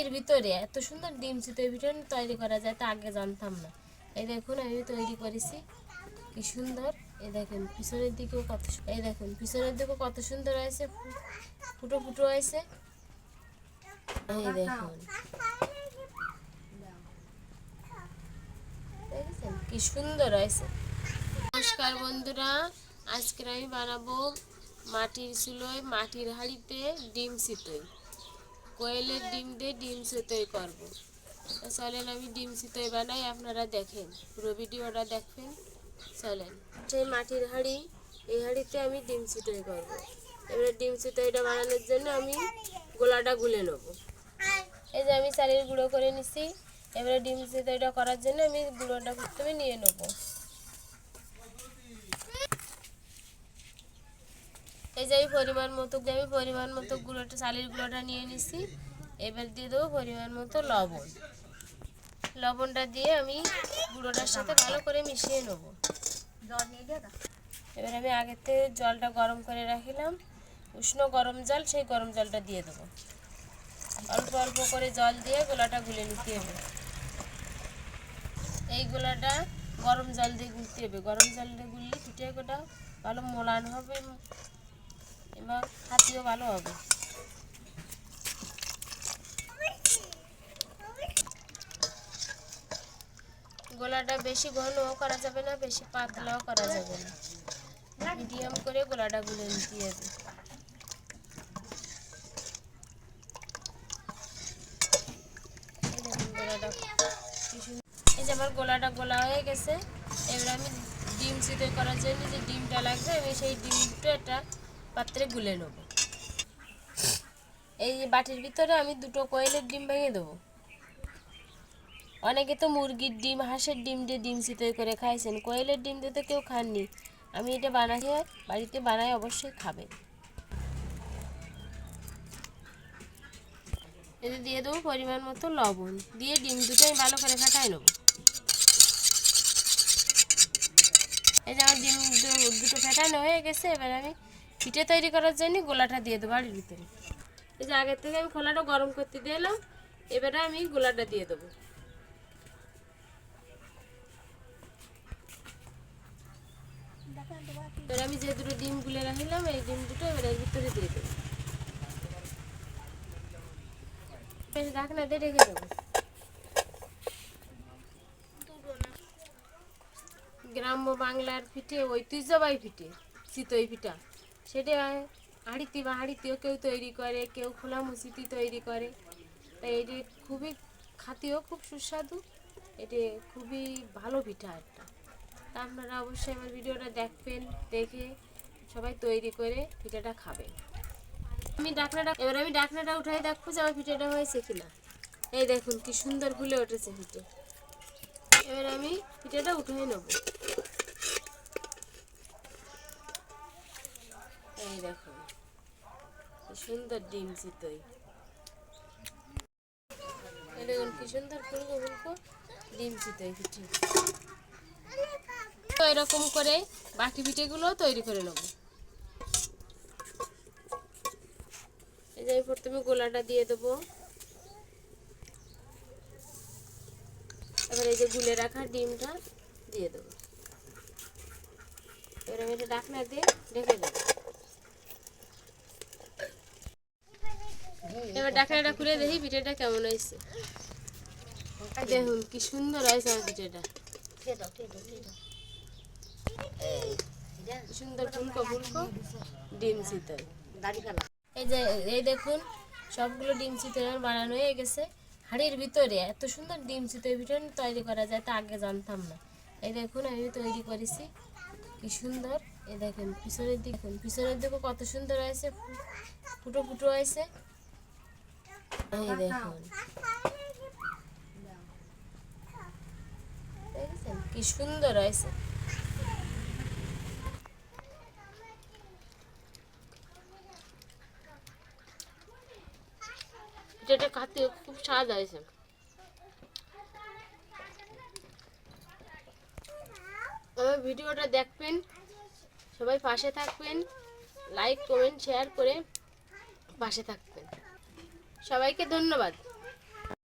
এর ভিতরে এত সুন্দর ডিম চিতই ভিতরে তৈরি করা যায় তা আগে জানতাম না। এই দেখুন, আমি তৈরি করেছি। কি সুন্দর। এই দেখেন, পিছনের দিকেও কত এই দেখুন, পিছনের দিকেও কত সুন্দর হয়েছে, ফুটো ফুটো হয়েছে। এই দেখুন। কি সুন্দর হয়েছে। নমস্কার বন্ধুরা আজকে আমি বানাবো মাটির চুলোয় মাটির হাঁড়িতে ডিম চিতই কোয়েলের ডিম দিয়ে ডিম চিতই করব। চলেন আমি ডিম চিতই বানাই, আপনারা দেখেন। পুরো ভিডিওটা দেখবেন। চলেন। সেই মাটির হাঁড়ি, এই হাঁড়িতে আমি ডিম চিতই করব। এবারে ডিম চিতইটা বানানোর জন্য আমি গোলাটা গুলে নেব। এই যে আমি চালের গুঁড়ো করে নিছি। এবারে ডিম চিতইটা করার জন্য আমি গুঁড়োটা প্রথমে নিয়ে নেব। এই যে আমি পরিমাণ মতো আমি পরিমাণ মতো গুঁড়োটা, চালের গুঁড়োটা নিয়ে নিছি। এবার দিয়ে দেবো পরিমাণ মতো লবণ। লবণটা দিয়ে আমি গুঁড়োটার সাথে ভালো করে মিশিয়ে নেব। এবার আমি আগের থেকে জলটা গরম করে রাখিলাম। উষ্ণ গরম জল, সেই গরম জলটা দিয়ে দেবো। অল্প অল্প করে জল দিয়ে গোলাটা গুলে নিতে হবে। এই গোলাটা গরম জল দিয়ে গুলতে হবে। গরম জল দিয়ে গুললে পিঠে গোটা ভালো মোলান হবে এবং হাতিও ভালো হবে। গোলাটা বেশি ঘনও করা যাবে না, বেশি পাতলাও করা যাবে না। মিডিয়াম করে গোলাটা গুলে নিতে হবে। এই যে আমার গোলাটা গোলা হয়ে গেছে, এবার আমি ডিম সিদ্ধ করার জন্য যে ডিমটা লাগবে, আমি সেই ডিমটা পাত্রে গুলে নেব। এই যে বাটির ভিতরে আমি দুটো কয়েলের ডিম ভেঙে দেবো। অনেকে তো মুরগির ডিম, হাঁসের ডিম দিয়ে ডিম সিদ্ধ করে খাইছেন। কোয়েলের ডিম দিয়ে তো কেউ খাননি। আমি এটা বানাই, বাড়িতে বানাই, অবশ্যই খাবেন এতে দিয়ে দেবো পরিমাণ মতো লবণ। দিয়ে ডিম দুটো আমি ভালো করে ফাটাই নেব। এই যে আমার ডিম দুটো ফেটানো হয়ে গেছে, এবার আমি পিঠে তৈরি করার জন্য গোলাটা দিয়ে দেবো বাড়ির ভিতরে এই যে আগের থেকে আমি খোলাটা গরম করতে দিলাম এবারে আমি গোলাটা দিয়ে দেবো। এবার আমি যে দুটো ডিম গুলে রাখলাম, এই ডিম দুটো এবার এর ভিতরে দিয়ে দেবো। দিয়ে রেখে দেবো। গ্রাম্য বাংলার পিঠে ঐতিহ্যবাহী পিঠে, চিতই পিঠা। সেটা হাঁড়িতে বা হাঁড়িতেও কেউ তৈরি করে, কেউ খোলা মুচিতে তৈরি করে। তাই এটি খুবই খাতিও খুব সুস্বাদু। এটি খুবই ভালো পিঠা একটা। তা আপনারা অবশ্যই আমার ভিডিওটা দেখবেন, দেখে সবাই তৈরি করে পিঠাটা খাবেন আমি ডাকনাটা, এবার আমি ডাকনাটা উঠাই দেখব যে আমার পিঠাটা হয়েছে কিনা। এই দেখুন কি সুন্দর ফুলে উঠেছে পিঠে। এবার আমি পিঠাটা উঠে নেব। এই দেখুন কি সুন্দর ডিম চিতই দেখুন কি সুন্দর ফুলকো ফুলকো ডিম চিতই পিঠে। তো এরকম করে বাকি পিঠেগুলো তৈরি করে নেব। এই যে প্রথমে গোলাটা দিয়ে দেবো। এবার এই যে গুলে রাখা ডিমটা দিয়ে দেবো। এবার আমি এটা ডাকনা দিয়ে ঢেকে দেবো। এবার ডাকনাটা খুলে দেখি পিঠেটা কেমন হয়েছে। দেখুন কি সুন্দর হয়েছে আমার পিঠেটা। সুন্দর ফুলকো ফুলকো, ডিম শীতল এই যে, এই দেখুন, সবগুলো ডিম আমার বানানো হয়ে গেছে। হাড়ির ভিতরে এত সুন্দর ডিম চিতই ভিতরে তৈরি করা যায় তা আগে জানতাম না। এই দেখুন, আমি তৈরি করেছি। কি সুন্দর। এই দেখেন, পিছনের দিকে পিছনের দিকে কত সুন্দর হয়েছে, ফুটো ফুটো হয়েছে। এই দেখুন। দেখেছেন? কি সুন্দর হয়েছে। যেটা খাতে খুব স্বাদ হয়েছে। আমার ভিডিওটা দেখবেন সবাই পাশে থাকবেন লাইক কমেন্ট শেয়ার করে পাশে থাকবেন। সবাইকে ধন্যবাদ।